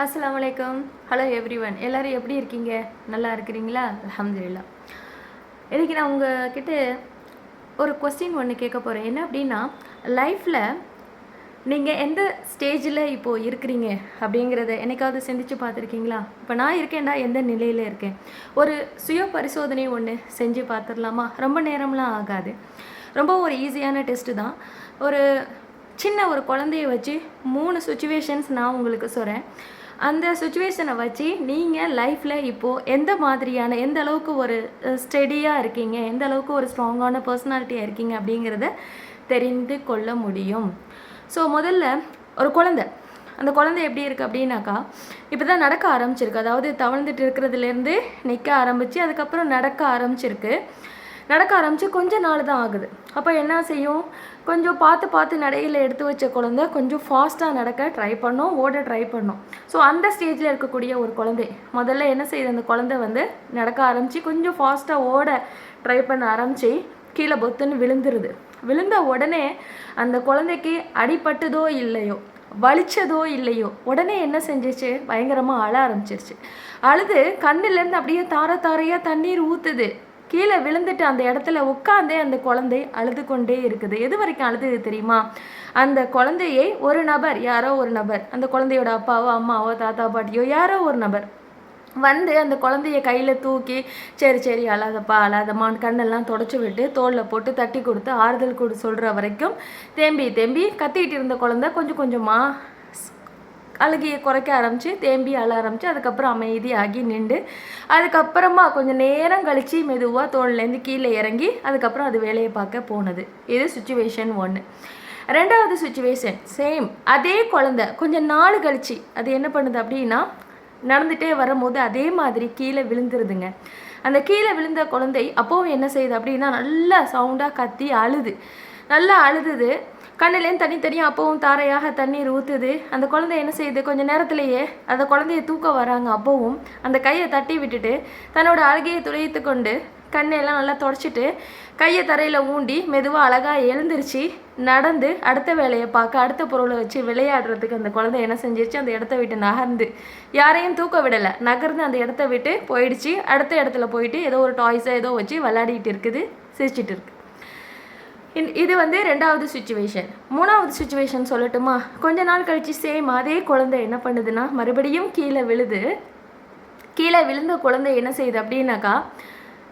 அஸ்லாம் வலைக்கம் hello every one எல்லோரும் எப்படி இருக்கீங்க? நல்லா இருக்கிறீங்களா? அல்ஹம்துலில்லாஹ். இன்றைக்கி நான் உங்ககிட்ட ஒரு கொஸ்டின் ஒன்று கேட்க போகிறேன் என்ன அப்படின்னா லைஃப்பில் நீங்கள் எந்த ஸ்டேஜில் இப்போது இருக்கிறீங்க? அப்படிங்கிறத என்னைக்காவது சிந்திச்சு பார்த்துருக்கீங்களா? இப்போ நான் இருக்கேன்டா எந்த நிலையில் இருக்கேன்? ஒரு சுய பரிசோதனை ஒன்று செஞ்சு பார்த்துடலாமா? ரொம்ப நேரம்லாம் ஆகாது. ரொம்ப ஒரு ஈஸியான டெஸ்ட்டு தான். ஒரு சின்ன ஒரு குழந்தைய வச்சு மூணு சுச்சுவேஷன்ஸ் நான் உங்களுக்கு சொல்கிறேன் அந்த சுச்சுவேஷனை வச்சு நீங்கள் லைஃப்பில் இப்போது எந்த மாதிரியான எந்த அளவுக்கு ஒரு ஸ்டெடியாக இருக்கீங்க எந்த அளவுக்கு ஒரு ஸ்ட்ராங்கான பர்சனாலிட்டியாக இருக்கீங்க அப்படிங்கிறத தெரிந்து கொள்ள முடியும். ஸோ முதல்ல ஒரு குழந்தை. அந்த குழந்தை எப்படி இருக்குது அப்படின்னாக்கா இப்போ தான் நடக்க ஆரம்பிச்சிருக்கு. அதாவது தவழ்ந்துட்டு இருக்கிறதுலேருந்து நிற்க ஆரம்பித்து அதுக்கப்புறம் நடக்க ஆரம்பிச்சிருக்கு. நடக்க ஆரம்பித்து கொஞ்சம் நாள் தான் ஆகுது. அப்போ என்ன செய்யும்? கொஞ்சம் பார்த்து பார்த்து நடையில் எடுத்து வச்ச குழந்தை கொஞ்சம் ஃபாஸ்ட்டாக நடக்க ட்ரை பண்ணோம் ஓட ட்ரை பண்ணோம். ஸோ அந்த ஸ்டேஜில் இருக்கக்கூடிய ஒரு குழந்தை முதல்ல என்ன செய்யுது? அந்த குழந்தை வந்து நடக்க ஆரம்பித்து கொஞ்சம் ஃபாஸ்ட்டாக ஓட ட்ரை பண்ண ஆரம்பித்து கீழே பொத்துன்னு விழுந்துருது. விழுந்த உடனே அந்த குழந்தைக்கு அடிபட்டதோ இல்லையோ வலிச்சதோ இல்லையோ உடனே என்ன செஞ்சிச்சு பயங்கரமாக அழ ஆரம்பிச்சிருச்சு. அழுது கண்ணுலேருந்து அப்படியே தார தாரையாக தண்ணீர் ஊற்றுது கீழே விழுந்துட்டு அந்த இடத்துல உட்காந்தே அந்த குழந்தை அழுது கொண்டே இருக்குது. எது வரைக்கும் அழுது தெரியுமா? அந்த குழந்தையை ஒரு நபர் யாரோ ஒரு நபர் அந்த குழந்தையோட அப்பாவோ அம்மாவோ தாத்தா பாட்டியோ யாரோ ஒரு நபர் வந்து அந்த குழந்தைய கையில் தூக்கி சரி சரி அழாதப்பா அழாதம்மான்னு கண்ணெல்லாம் தொடச்சி விட்டு தோளில் போட்டு தட்டி கொடுத்து ஆறுதல் கொடு சொல்கிற வரைக்கும் தேம்பி தேம்பி கத்திக்கிட்டு இருந்த குழந்தை கொஞ்சம் கொஞ்சமாக அழுகையை குறைக்க ஆரம்பித்து தேம்பி அழ ஆரம்பித்து அதுக்கப்புறம் அமைதியாகி நின்று அதுக்கப்புறமா கொஞ்சம் நேரம் கழித்து மெதுவாக தோல்லேருந்து கீழே இறங்கி அதுக்கப்புறம் அது வேலையை பார்க்க போனது. இது சுச்சுவேஷன் ஒன்று ரெண்டாவது சுச்சுவேஷன் சேம் அதே குழந்தை கொஞ்சம் நாள் கழிச்சு அது என்ன பண்ணுது அப்படின்னா நடந்துகிட்டே வரும்போது அதே மாதிரி கீழே விழுந்துருதுங்க. அந்த கீழே விழுந்த குழந்தை அப்போவும் என்ன செய்யுது அப்படின்னா நல்லா சவுண்டாக கத்தி அழுது. நல்லா அழுதுது. கண்ணுலேயும் தனி தனியாக அப்பவும் தாரையாக தண்ணீர் ஊற்றுது அந்த குழந்தை என்ன செய்யுது? கொஞ்சம் நேரத்திலேயே அந்த குழந்தைய தூக்க வராங்க அப்பவும். அந்த கையை தட்டி விட்டுட்டு தன்னோட அழுகையை துளைத்து கொண்டு கண்ணையெல்லாம் நல்லா தொடச்சிட்டு கையை தரையில் ஊண்டி மெதுவாக அழகாக எழுந்திருச்சு நடந்து அடுத்த வேலையை பார்க்க அடுத்த பொருளை வச்சு விளையாடுறதுக்கு அந்த குழந்தை என்ன செஞ்சிருச்சு? அந்த இடத்த விட்டு நகர்ந்து. யாரையும் தூக்க விடலை. நகர்ந்து அந்த இடத்த விட்டு போயிடுச்சு. அடுத்த இடத்துல போயிட்டு ஏதோ ஒரு டாய்ஸை ஏதோ வச்சு விளையாடிட்டு இருக்குது சிரிச்சிட்டு இருக்குது இது வந்து ரெண்டாவது சுச்சுவேஷன் மூணாவது சுச்சுவேஷன் சொல்லட்டுமா? கொஞ்ச நாள் கழித்து சேம் அதே குழந்தை என்ன பண்ணுதுன்னா மறுபடியும் கீழே விழுது. கீழே விழுந்த குழந்தை என்ன செய்யுது அப்படின்னாக்கா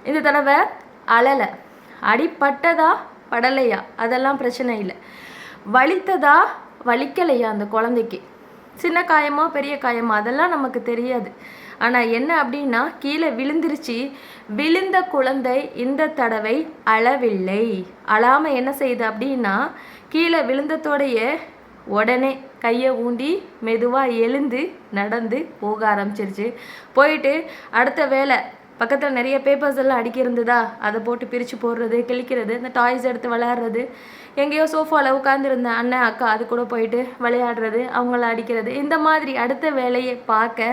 இந்த தடவை அழலை. அடிப்பட்டதா படலையா? அதெல்லாம் பிரச்சனை இல்லை. வலித்ததா? வலிக்கலையா அந்த குழந்தைக்கு? சின்ன காயமோ பெரிய காயமோ அதெல்லாம் நமக்கு தெரியாது. ஆனால் என்ன அப்படின்னா கீழே விழுந்துருச்சு. விழுந்த குழந்தை இந்த தடவை அழவில்லை. அழாமல் என்ன செய்யுது அப்படின்னா கீழே விழுந்ததோடைய உடனே கையை ஊண்டி மெதுவாக எழுந்து நடந்து போக ஆரம்பிச்சிருச்சு. போயிட்டு அடுத்த வேலை பக்கத்தில் நிறைய பேப்பர்ஸ் எல்லாம் அடிக்கிருந்ததா? அதை போட்டு பிரித்து போடுறது கிழிக்கிறது இந்த டாய்ஸ் எடுத்து விளையாடுறது. எங்கேயோ சோஃபாவில் உட்காந்துருந்த அண்ணன் அக்கா அது கூட போயிட்டு விளையாடுறது அவங்கள அடிக்கிறது. இந்த மாதிரி அடுத்த வேலையை பார்க்க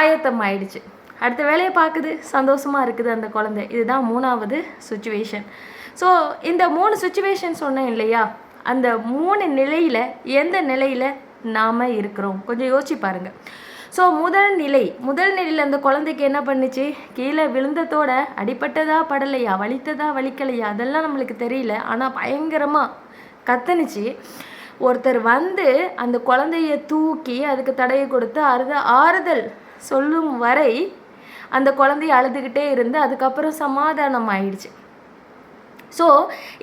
ஆயத்தம் ஆயிடுச்சு. அடுத்த வேலையை பார்க்குது சந்தோஷமாக இருக்குது அந்த குழந்தை. இதுதான் மூணாவது சுச்சுவேஷன் ஸோ இந்த மூணு சுச்சுவேஷன் சொன்னேன் இல்லையா? அந்த மூணு நிலையில் எந்த நிலையில் நாம் இருக்கிறோம்? கொஞ்சம் யோசிச்சு பாருங்கள் ஸோ முதல் நிலை முதல் நிலையில் அந்த குழந்தைக்கு என்ன பண்ணுச்சு? கீழே விழுந்ததோட அடிப்பட்டதா படலையா வலித்ததா வலிக்கலையா? அதெல்லாம் நம்மளுக்கு தெரியல. ஆனால் பயங்கரமாக கத்தனுச்சு. ஒருத்தர் வந்து அந்த குழந்தைய தூக்கி அதுக்கு தடையை கொடுத்து அறுத ஆறுதல் சொல்லும் வரை அந்த குழந்தைய அழுதுகிட்டே இருந்து அதுக்கப்புறம் சமாதானம் ஆயிடுச்சு. ஸோ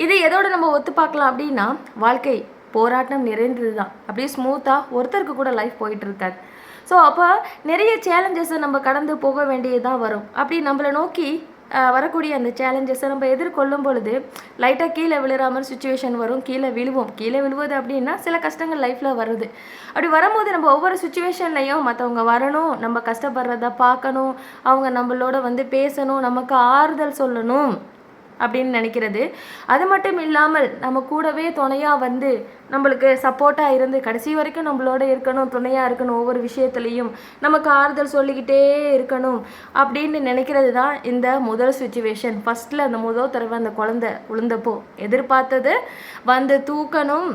இது எதோட நம்ம ஒத்து பார்க்கலாம் அப்படின்னா வாழ்க்கை போராட்டம் நிறைந்தது தான் அப்படியே ஸ்மூத்தாக ஒருத்தருக்கு கூட லைஃப் போயிட்டு ஸோ அப்போ நிறைய சேலஞ்சஸை நம்ம கடந்து போக வேண்டியதாக வரும். அப்படி நம்மளை நோக்கி வரக்கூடிய அந்த சேலஞ்சஸை நம்ம எதிர்கொள்ளும் பொழுது லைட்டாக கீழே விழுற மாதிரி சுச்சுவேஷன் வரும். கீழே விழுவோம். கீழே விழுவது அப்படின்னா சில கஷ்டங்கள் லைஃப்பில் வருது. அப்படி வரும்போது நம்ம ஒவ்வொரு சுச்சுவேஷன்லையும் மற்றவங்க வரணும். நம்ம கஷ்டப்படுறத பார்க்கணும். அவங்க நம்மளோட வந்து பேசணும். நமக்கு ஆறுதல் சொல்லணும். அப்படின்னு நினைக்கிறது. அது மட்டும் இல்லாமல் நம்ம கூடவே துணையாக வந்து நம்மளுக்கு சப்போர்ட்டாக இருந்து கடைசி வரைக்கும் நம்மளோட இருக்கணும் துணையாக இருக்கணும் ஒவ்வொரு விஷயத்துலையும். நமக்கு ஆறுதல் சொல்லிக்கிட்டே இருக்கணும் அப்படின்னு நினைக்கிறது தான் இந்த முதல் சுச்சுவேஷன் ஃபஸ்ட்டில் அந்த முதல் தடவை அந்த குழந்தை உளுந்தப்போ எதிர்பார்த்தது. வந்து தூக்கணும்.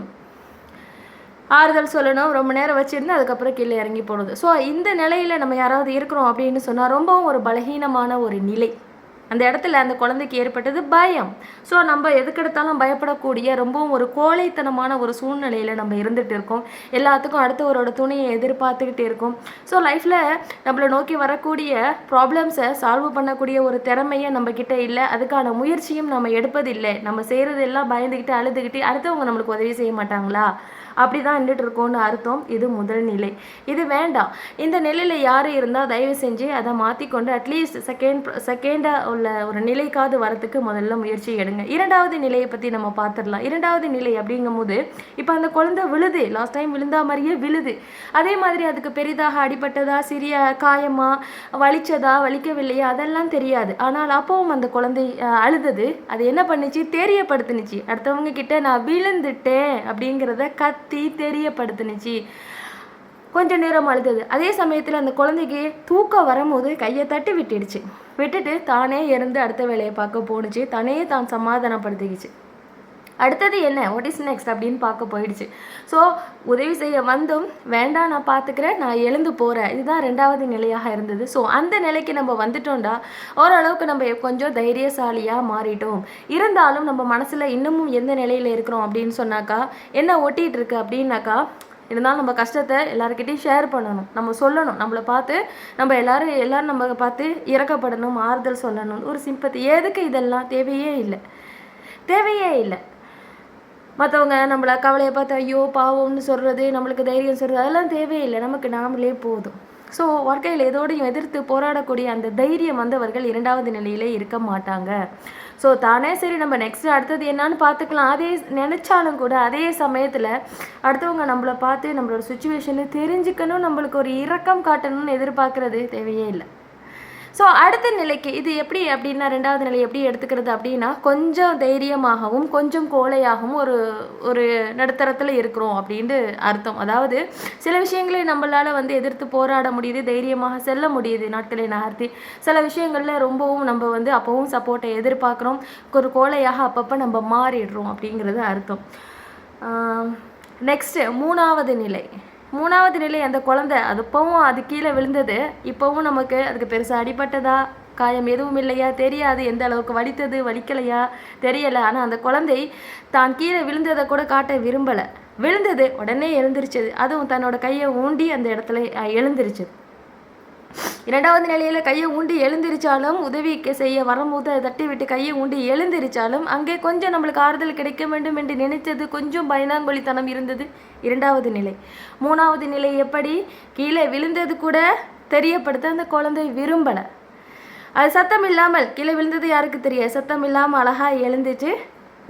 ஆறுதல் சொல்லணும். ரொம்ப நேரம் வச்சுருந்து அதுக்கப்புறம் கீழே இறங்கி போனது. ஸோ இந்த நிலையில் நம்ம யாராவது இருக்கிறோம் அப்படின்னு சொன்னால் ரொம்பவும் ஒரு பலகீனமான ஒரு நிலை. அந்த இடத்துல அந்த குழந்தைக்கு ஏற்பட்டது பயம். ஸோ நம்ம எதுக்கெடுத்தாலும் பயப்படக்கூடிய ரொம்பவும் ஒரு கோழைத்தனமான ஒரு சூழ்நிலையில் நம்ம இருந்துகிட்டு இருக்கோம். எல்லாத்துக்கும் அடுத்தவரோட துணையை எதிர்பார்த்துக்கிட்டே இருக்கோம். ஸோ லைஃப்பில் நம்மளை நோக்கி வரக்கூடிய ப்ராப்ளம்ஸை சால்வ் பண்ணக்கூடிய ஒரு திறமையை நம்ம கிட்ட இல்லை. அதுக்கான முயற்சியும் நம்ம எடுப்பதில்லை. நம்ம செய்கிறது எல்லாம் பயந்துக்கிட்டு அழுதுகிட்டு அடுத்தவங்க நம்மளுக்கு உதவி செய்ய மாட்டாங்களா? அப்படி தான் நின்றுட்டு இருக்கோம்னு அர்த்தம். இது முதல் நிலை. இது வேண்டாம். இந்த நிலையில் யார் இருந்தால் தயவு செஞ்சு அதை மாற்றிக்கொண்டு அட்லீஸ்ட் செகண்ட் செகண்டாக உள்ள ஒரு நிலைக்காவது வரத்துக்கு முதல்ல முயற்சி எடுங்க. இரண்டாவது நிலையை பற்றி நம்ம பார்த்துடலாம். இரண்டாவது நிலை அப்படிங்கும்போது இப்போ அந்த குழந்தை விழுது. லாஸ்ட் டைம் விழுந்தா மாதிரியே விழுது. அதே மாதிரி அதுக்கு பெரிதாக அடிபட்டதா சிறிய காயமா வலிச்சதா வலிக்கவில்லையா? அதெல்லாம் தெரியாது. ஆனால் அப்பவும் அந்த குழந்தை அழுதது. அது என்ன பண்ணுச்சு? தெரியப்படுத்துனுச்சு. அடுத்தவங்க கிட்ட நான் விழுந்துட்டேன் அப்படிங்கிறத தீ தெரியப்படுத்துனுச்சு. கொஞ்ச நேரம் அழுதது. அதே சமயத்தில் அந்த குழந்தைக்கு தூக்கம் வரும்போது கையை தட்டி விட்டுடுச்சு. விட்டுட்டு தானே இருந்து அடுத்த வேலையை பார்க்க போணுச்சு. தானே தான் சமாதானப்படுத்திக்கிச்சு. அடுத்தது என்ன? வாட் இஸ் நெக்ஸ்ட் அப்படின்னு பார்க்க போயிடுச்சு. ஸோ உதவி செய்ய வந்தும் வேண்டாம் நான் பார்த்துக்கிறேன் நான் எழுந்து போகிறேன் இதுதான் ரெண்டாவது நிலையாக இருந்தது. ஸோ அந்த நிலைக்கு நம்ம வந்துட்டோம்டா ஓரளவுக்கு நம்ம கொஞ்சம் தைரியசாலியாக மாறிட்டோம். இருந்தாலும் நம்ம மனசில் இன்னமும் எந்த நிலையில் இருக்கிறோம் அப்படின்னு சொன்னாக்கா என்ன ஒட்டிகிட்டு இருக்கு அப்படின்னாக்கா இருந்தாலும் நம்ம கஷ்டத்தை எல்லாருக்கிட்டையும் ஷேர் பண்ணணும். நம்ம சொல்லணும். நம்மளை பார்த்து நம்ம எல்லாரும் எல்லாரும் நம்ம பார்த்து இறக்கப்படணும் ஆறுதல் சொல்லணும். ஒரு சிம்பத்தி எதுக்கு இதெல்லாம்? தேவையே இல்லை. தேவையே இல்லை. மற்றவங்க நம்மளை கவலையை பார்த்து ஐயோ பாவம்னு சொல்கிறது நம்மளுக்கு தைரியம் சொல்கிறது அதெல்லாம் தேவையில்லை. நமக்கு நாமளே போதும். ஸோ வாழ்க்கையில் எதோடையும் எதிர்த்து போராடக்கூடிய அந்த தைரியம் வந்து அவர்கள் இரண்டாவது நிலையிலே இருக்க மாட்டாங்க. ஸோ தானே சரி நம்ம நெக்ஸ்ட் அடுத்தது என்னன்னு பார்த்துக்கலாம். அதே நினச்சாலும் கூட அதே சமயத்தில் அடுத்தவங்க நம்மளை பார்த்து நம்மளோட சுச்சுவேஷனை தெரிஞ்சுக்கணும் நம்மளுக்கு ஒரு இரக்கம் காட்டணும்னு எதிர்பார்க்கறது தேவையே இல்லை. ஸோ அடுத்த நிலைக்கு இது எப்படி அப்படின்னா ரெண்டாவது நிலை எப்படி எடுத்துக்கிறது அப்படின்னா கொஞ்சம் தைரியமாகவும் கொஞ்சம் கோழையாகவும் ஒரு ஒரு நடுத்தரத்தில் இருக்கிறோம் அப்படின்ட்டு அர்த்தம். அதாவது சில விஷயங்களை நம்மளால் வந்து எதிர்த்து போராட முடியுது தைரியமாக செல்ல முடியுது நாட்களை நகர்த்தி. சில விஷயங்களில் ரொம்பவும் நம்ம வந்து அப்போவும் சப்போர்ட்டை எதிர்பார்க்குறோம். ஒரு கோழையாக அப்பப்போ நம்ம மாறிடுறோம் அப்படிங்கிறது அர்த்தம். நெக்ஸ்ட்டு மூணாவது நிலை. மூணாவது நிலை அந்த குழந்தை அதுப்பவும் அது கீழே விழுந்தது. இப்போவும் நமக்கு அதுக்கு பெருசாக அடிபட்டதா? காயம் எதுவும் இல்லையா? தெரியாது. எந்த அளவுக்கு வலித்தது வலிக்கலையா? தெரியலை. ஆனால் அந்த குழந்தை தான் கீழே விழுந்ததை கூட காட்ட விரும்பலை. விழுந்தது உடனே எழுந்திருச்சது. அதுவும் தன்னோட கையை ஊண்டி அந்த இடத்துல எழுந்திருச்சது. இரண்டாவது நிலையில கையை ஊண்டி எழுந்திருச்சாலும் உதவி செய்ய வரும்போது தட்டி விட்டு கையை ஊண்டி எழுந்திருச்சாலும் அங்கே கொஞ்சம் நம்மளுக்கு ஆறுதல் கிடைக்க வேண்டும் என்று நினைத்தது கொஞ்சம் பயனாங்கொழித்தனம் இருந்தது. இரண்டாவது நிலை. மூணாவது நிலை எப்படி? கீழே விழுந்தது கூட தெரியப்படுத்த அந்த குழந்தை விரும்பலை. அது சத்தம் இல்லாமல் கீழே விழுந்தது யாருக்கு தெரியாது. சத்தம் இல்லாமல் அழகா எழுந்துச்சு.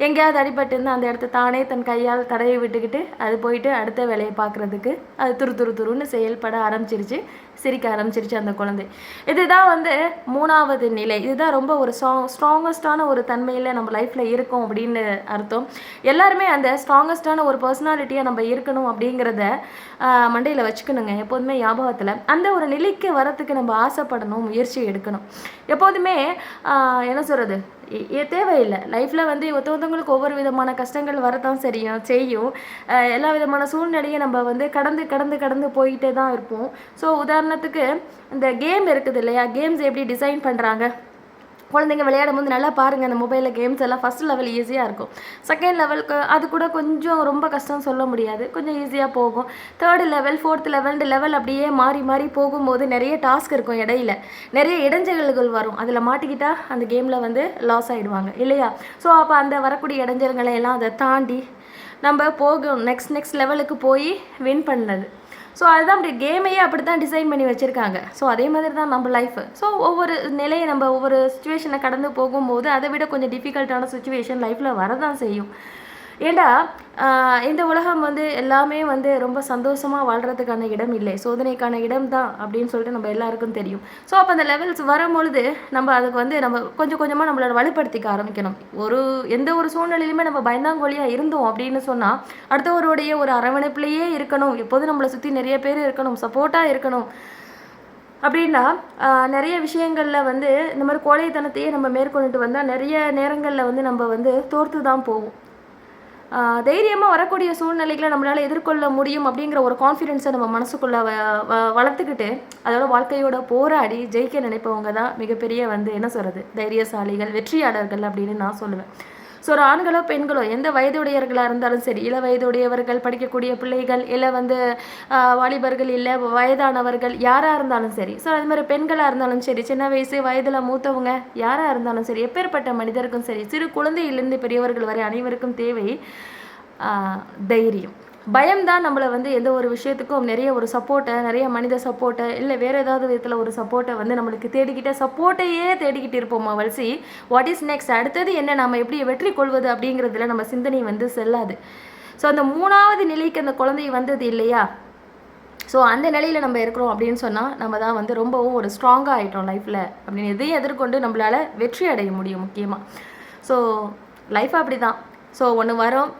எங்கேயாவது அடிபட்டு இருந்தால் அந்த இடத்த தானே தன் கையால் தடவி விட்டுக்கிட்டு அது போயிட்டு அடுத்த வேலையை பார்க்குறதுக்கு அது துரு துரு துருன்னு செயல்பட ஆரம்பிச்சிருச்சு. சிரிக்க ஆரம்பிச்சிருச்சு அந்த குழந்தை. இதுதான் வந்து மூணாவது நிலை. இதுதான் ரொம்ப ஒரு ஸ்ட்ராங் ஸ்ட்ராங்கஸ்டான ஒரு தன்மையில் நம்ம லைஃப்பில் இருக்கோம் அப்படின்னு அர்த்தம். எல்லாருமே அந்த ஸ்ட்ராங்கஸ்டான ஒரு பர்சனாலிட்டியாக நம்ம இருக்கணும் அப்படிங்கிறத மண்டையில் வச்சுக்கணுங்க. எப்போதுமே ஞாபகத்தில். அந்த ஒரு நிலைக்கு வரத்துக்கு நம்ம ஆசைப்படணும் முயற்சி எடுக்கணும். எப்போதுமே என்ன சொல்கிறது தேவையில்லை. லைஃப்பில் வந்து ஒருத்தவங்களுக்கு ஒவ்வொரு விதமான கஷ்டங்கள் வரத்தான் சரியும் செய்யும். எல்லா விதமான சூழ்நிலையும் நம்ம வந்து கடந்து கடந்து கடந்து போயிட்டே தான் இருப்போம். ஸோ உதாரணம் உதாரணத்துக்கு இந்த கேம் இருக்குது இல்லையா? கேம்ஸ் எப்படி டிசைன் பண்ணுறாங்க குழந்தைங்க விளையாடும் போது நல்லா பாருங்கள் அந்த மொபைலில் கேம்ஸ் எல்லாம் ஃபஸ்ட் லெவல் ஈஸியாக இருக்கும். செகண்ட் லெவலுக்கு அது கூட கொஞ்சம் ரொம்ப கஷ்டம் சொல்ல முடியாது. கொஞ்சம் ஈஸியாக போகும். Third level fourth level level அப்படியே மாறி மாறி போகும்போது நிறைய டாஸ்க் இருக்கும் இடையில. நிறைய இடைஞ்சல்கள் வரும். அதில் மாட்டிக்கிட்டால் அந்த கேமில் வந்து லாஸ் ஆகிடுவாங்க இல்லையா? ஸோ அப்போ அந்த வரக்கூடிய இடைஞ்சல்களை எல்லாம் அதை தாண்டி நம்ம போகும் நெக்ஸ்ட் நெக்ஸ்ட் லெவலுக்கு போய் வின் பண்ணது. ஸோ அதுதான் அப்படி கேமையே அப்படி தான் டிசைன் பண்ணி வச்சுருக்காங்க. ஸோ அதே மாதிரி தான் நம்ம லைஃப் ஸோ ஒவ்வொரு நிலையை நம்ம ஒவ்வொரு சுச்சுவேஷனை கடந்து போகும்போது அதை விட கொஞ்சம் டிஃபிகல்ட்டான சுச்சுவேஷன் லைஃப்பில் வரதான் செய்யும். ஏண்டா இந்த உலகம் வந்து எல்லாமே வந்து ரொம்ப சந்தோஷமாக வாழ்கிறதுக்கான இடம் இல்லை. சோதனைக்கான இடம் தான் அப்படின்னு சொல்லிட்டு நம்ம எல்லாருக்கும் தெரியும். ஸோ அப்போ அந்த லெவல்ஸ் வரும்பொழுது நம்ம அதுக்கு வந்து நம்ம கொஞ்சம் கொஞ்சமாக நம்மளோட வலுப்படுத்திக்க ஆரம்பிக்கணும். ஒரு எந்த ஒரு சூழ்நிலையிலுமே நம்ம பயந்தாங்கோழியாக இருந்தோம் அப்படின்னு சொன்னால் அடுத்தவருடைய ஒரு அரவணைப்புலேயே இருக்கணும். எப்போதும் நம்மளை சுற்றி நிறைய பேர் இருக்கணும் சப்போர்ட்டாக இருக்கணும். அப்படின்னா நிறைய விஷயங்களில் வந்து இந்த மாதிரி கோழைத்தனத்தையே நம்ம மேற்கொண்டுட்டு வந்தால் நிறைய நேரங்களில் வந்து நம்ம வந்து தோர்த்து தான் போவோம். தைரியமாக வரக்கூடிய சூழ்நிலைகளை நம்மளால் எதிர்கொள்ள முடியும் அப்படிங்கிற ஒரு கான்ஃபிடென்ஸை நம்ம மனசுக்குள்ளே வ வ- வளர்த்துக்கிட்டு அதோட வாழ்க்கையோட போராடி ஜெயிக்க நினைப்பவங்க தான் மிகப்பெரிய வந்து என்ன சொல்கிறது தைரியசாலிகள் வெற்றியாளர்கள் அப்படின்னு நான் சொல்லுவேன். ஸோ ஒரு ஆண்களோ பெண்களோ எந்த வயதுடையவர்களாக இருந்தாலும் சரி இள வயதுடையவர்கள் படிக்கக்கூடிய பிள்ளைகள் இல்லை வந்து வாலிபர்கள் இல்லை வயதானவர்கள் யாராக இருந்தாலும் சரி. ஸோ அது மாதிரி பெண்களாக இருந்தாலும் சரி சின்ன வயசு வயதில் மூத்தவங்க யாராக இருந்தாலும் சரி எப்பேற்பட்ட மனிதருக்கும் சரி சிறு குழந்தையிலிருந்து பெரியவர்கள் வரை அனைவருக்கும் தேவை தைரியம். தைரியம் பயம்தான் நம்மளை வந்து எந்த ஒரு விஷயத்துக்கும் நிறைய ஒரு சப்போர்ட்டை நிறைய மனித சப்போர்ட்டை இல்லை வேறு ஏதாவது விதத்தில் ஒரு சப்போர்ட்டை வந்து நம்மளுக்கு தேடிக்கிட்ட சப்போர்ட்டையே தேடிக்கிட்டு இருப்போமா வல்சி? வாட் இஸ் நெக்ஸ்ட் அடுத்தது என்ன? நம்ம எப்படி வெற்றி கொள்வது அப்படிங்கிறதுல நம்ம சிந்தனை வந்து செல்லாது. ஸோ அந்த மூணாவது நிலைக்கு அந்த குழந்தை வந்தது இல்லையா? ஸோ அந்த நிலையில் நம்ம இருக்கிறோம் அப்படின்னு சொன்னால் நம்ம தான் வந்து ரொம்பவும் ஒரு ஸ்ட்ராங்காக ஆகிட்டோம் லைஃப்பில் அப்படின்னு எதையும் எதிர்கொண்டு நம்மளால் வெற்றி அடைய முடியும் முக்கியமாக ஸோ லைஃப் அப்படி தான் ஸோ ஒன்று வரும்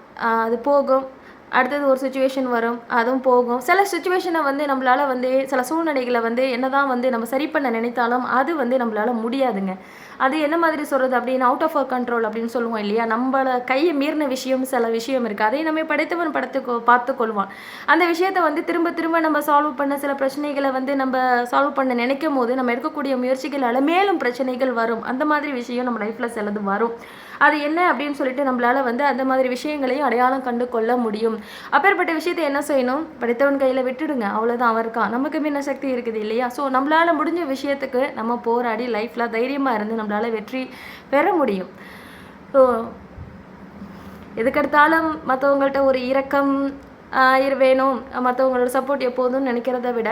அது போகும். அடுத்தது ஒரு சுச்சுவேஷன் வரும் அதுவும் போகும். சில சுச்சுவேஷனை வந்து நம்மளால் வந்து சில சூழ்நிலைகளை வந்து என்னதான் வந்து நம்ம சரி பண்ண நினைத்தாலும் அது வந்து நம்மளால் முடியாதுங்க. அது என்ன மாதிரி சொல்கிறது அப்படின்னு அவுட் ஆஃப் அவர் கண்ட்ரோல் அப்படின்னு சொல்லுவோம் இல்லையா? நம்மள கையை மீறின விஷயம் சில விஷயம் இருக்குது அதை நம்ம படைத்தவன் படத்து பார்த்து கொள்வான். அந்த விஷயத்தை வந்து திரும்ப திரும்ப நம்ம சால்வ் பண்ண சில பிரச்சனைகளை வந்து நம்ம சால்வ் பண்ண நினைக்கும் போது நம்ம எடுக்கக்கூடிய முயற்சிகளால் மேலும் பிரச்சனைகள் வரும். அந்த மாதிரி விஷயம் நம்ம லைஃப்பில் சிலது வரும். அது என்ன அப்படின்னு சொல்லிட்டு நம்மளால் வந்து அந்த மாதிரி விஷயங்களையும் அடையாளம் கண்டு கொள்ள முடியும். அப்பேற்பட்ட விஷயத்தை என்ன செய்யணும்? படித்தவன் கையில் விட்டுடுங்க. அவ்வளோதான் அவர் இருக்கான் நமக்கு முன்ன சக்தி இருக்குது இல்லையா? ஸோ நம்மளால முடிஞ்ச விஷயத்துக்கு நம்ம போராடி லைஃப்பில் தைரியமாக இருந்து நம்மளால வெற்றி பெற முடியும். ஸோ எதுக்கெடுத்தாலும் மற்றவங்கள்ட்ட ஒரு இரக்கம் ஆஹ், வேணும். மற்றவங்களோட சப்போர்ட் எப்போதும் நினைக்கிறத விட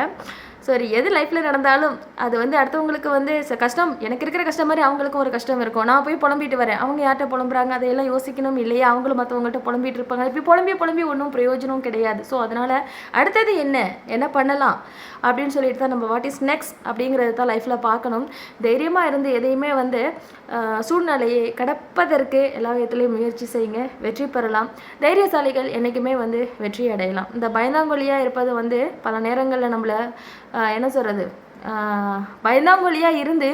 ஸோ எது லைஃப்பில் நடந்தாலும் அது வந்து அடுத்தவங்களுக்கு வந்து கஷ்டம். எனக்கு இருக்கிற கஷ்டம் மாதிரி அவங்களுக்கும் ஒரு கஷ்டம் இருக்கும். நான் போய் புலம்பிட்டு வரேன். அவங்க யார்கிட்ட புலம்புறாங்க? அதையெல்லாம் யோசிக்கணும். இல்லையா? அவங்களும் மற்றவங்கள்ட்ட புலம்பிட்டு இருப்பாங்க. இப்படி புலம்பி புலம்பி ஒன்றும் பிரயோஜனம் கிடையாது. ஸோ அதனால் அடுத்தது என்ன? என்ன பண்ணலாம்? அப்படின்னு சொல்லிட்டு தான் நம்ம வாட் இஸ் நெக்ஸ்ட் அப்படிங்கிறது தான் லைஃப்பில் பார்க்கணும். தைரியமாக இருந்து எதையுமே வந்து சூழ்நிலையை கடப்பதற்கு எல்லா விதத்துலேயும் முயற்சி செய்யுங்க. வெற்றி பெறலாம். தைரியசாலிகள் என்றைக்குமே வந்து வெற்றி அடையலாம். இந்த பயந்தாங்கொழியாக இருப்பது வந்து பல நேரங்களில் நம்மளை என்ன சொல்கிறது பயந்தாங்கொழியாக இருந்து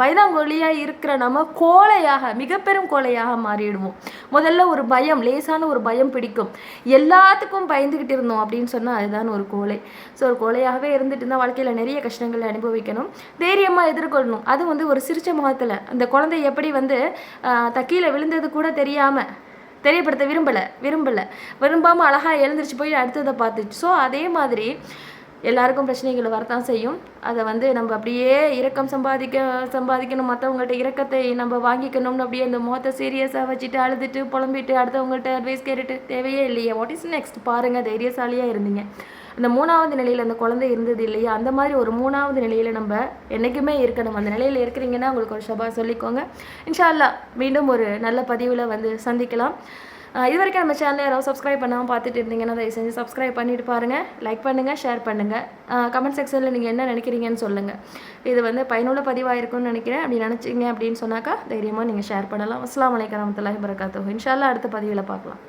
பயந்தாங்கொழியாக இருக்கிற நம்ம கோழையாக மிக பெரும் கோழையாக மாறிடுவோம். முதல்ல ஒரு பயம் லேசான ஒரு பயம் பிடிக்கும். எல்லாத்துக்கும் பயந்துக்கிட்டு இருந்தோம் அப்படின்னு சொன்னால் அதுதான் ஒரு கோழை. ஸோ ஒரு கோழையாகவே இருந்துட்டு இருந்தால் வாழ்க்கையில் நிறைய கஷ்டங்களை அனுபவிக்கணும். தைரியமாக எதிர்கொள்ளணும். அது வந்து ஒரு சிரிச்ச முகத்தில். அந்த குழந்தை எப்படி வந்து ஆஹ், விழுந்தது கூட தெரியாமல் தெரியப்படுத்த விரும்பலை விரும்பலை. விரும்பாமல் அழகாக எழுந்திரிச்சு போய் அடுத்ததை பார்த்துச்சு. ஸோ அதே மாதிரி எல்லாருக்கும் பிரச்சனைகள் வரத்தான் செய்யும். அதை வந்து நம்ம அப்படியே இரக்கம் சம்பாதிக்க சம்பாதிக்கணும். மற்றவங்கள்ட்ட இரக்கத்தை நம்ம வாங்கிக்கணும்னு அப்படியே அந்த முகத்தை சீரியஸாக வச்சுட்டு அழுதுட்டு புலம்பிட்டு அடுத்தவங்கள்ட்ட அட்வைஸ் கேட்டுட்டு தேவையே இல்லையே. வாட் இஸ் நெக்ஸ்ட் பாருங்கள் தைரியசாலியாக இருந்தீங்க. அந்த மூணாவது நிலையில் அந்த குழந்தை இருந்தது இல்லையா? அந்த மாதிரி ஒரு மூணாவது நிலையில் நம்ம என்றைக்குமே இருக்கணும். அந்த நிலையில் இருக்கிறீங்கன்னா உங்களுக்கு ஒரு ஷபா சொல்லிக்கோங்க. இன்ஷால்லா மீண்டும் ஒரு நல்ல பதிவில் வந்து சந்திக்கலாம். இது வரைக்கும் நம்ம சேனலை யாராவது சப்ஸ்கிரைப் பண்ணாமல் பார்த்துட்டு இருந்தீங்கன்னா தயவு செஞ்சு சப்ஸ்கிரைப் பண்ணிட்டு பாருங்கள் லைக் பண்ணுங்கள் ஷேர் பண்ணுங்கள் கமெண்ட் செக்ஷனில் நீங்கள் என்ன நினைக்கிறீங்கன்னு சொல்லுங்கள் இது வந்து பயனுள்ள பதிவாக இருக்கும்னு நினைக்கிறேன். அப்படி நினச்சிங்க அப்படின்னு சொன்னாக்கா தைரியமாக நீங்கள் ஷேர் பண்ணலாம். அஸ்லாம் அலைக்கும் வரமத்துல்லாஹி வரகாத்துஹு இன்ஷா அடுத்த பதிவில் பார்க்கலாம்.